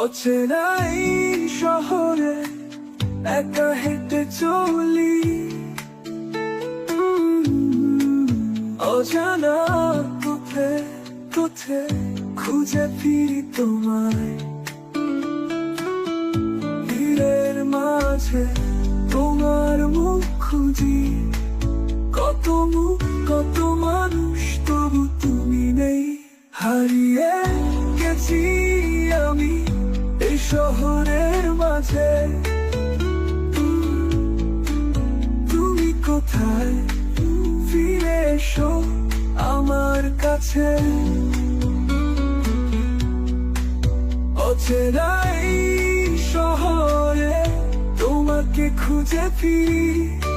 অচেনাই শহরে একা হেঁটে চলি। অজানা পথে পথে খুঁজে ফিরি তোমায়। ভিড়ের মাঝে তোমার মুখ খুঁজি। কত মুখ, কত মানুষ তবু তুমি নেই। হারিয়ে গেছি। শহরের মাঝে। তুমি কোথায়? ফিরে এসো আমার কাছে। অচেনাই শহরে তোমাকে খুঁজে ফিরি।